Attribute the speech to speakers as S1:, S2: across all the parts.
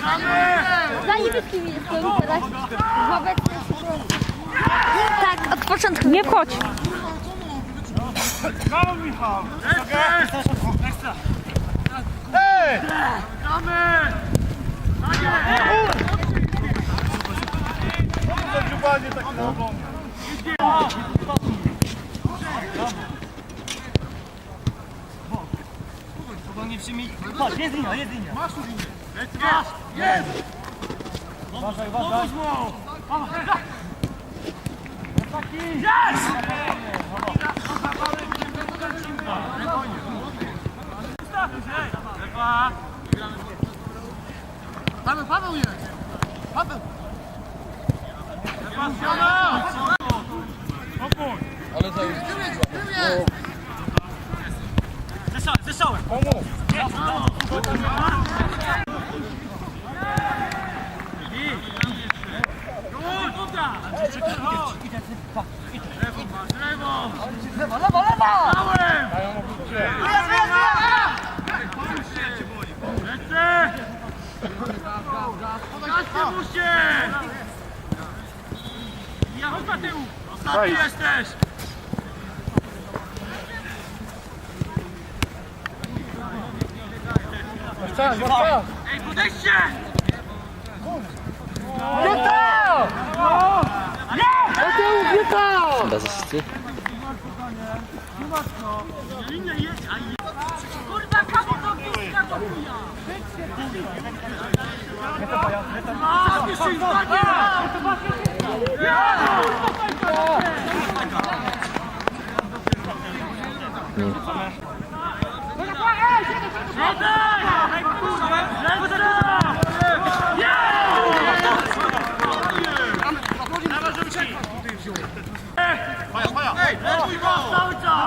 S1: Widzisz, kim jestem teraz w obecnej sytuacji. Tak, od początku.
S2: Nie wchodź.
S3: Brawo Michał! Ekstra! Ekstra! Ej! Gramy! To dziubanie tak obronie.
S4: Spokojnie przyjmij. Patrz, jest linia, jest linia.
S3: Masz linię. Masz! Jest!
S4: Uważaj, uważaj.
S3: Pomóż mu! Jest! Lewa! Paweł, Paweł jest! Paweł! Sebastiana! Spokój!
S5: Ale to już
S4: Zestrzałem, zestrzałem.
S5: pomóż.
S3: Lewo, lewo! Dałem!
S5: Dają obrócę.
S3: Lecę! Kasy musie! Ja chodź na tył! Ostatni
S5: Hej.
S3: jesteś!
S5: Masz czas.
S3: Ej, podejście!
S6: Bez asysty.
S3: A nie... Kurwa, kamu to bliska do chuja! Zabierz się z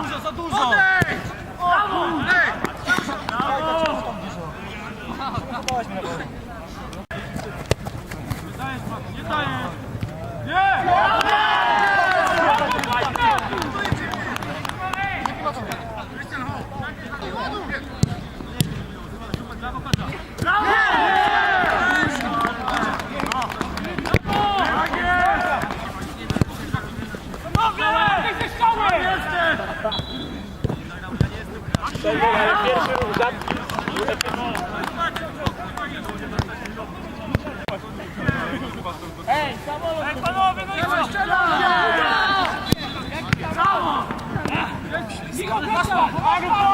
S3: Dużo, za dużo! Odejdź! Brawo! Ej! Brawo! Nie dajesz, Paweł, nie dajesz! Nie! Tak jest! Panowie! Ty ze szkoły! Jesteś! Ej, panowie, no i jeszcze raz! Brawo! Igor, proszę!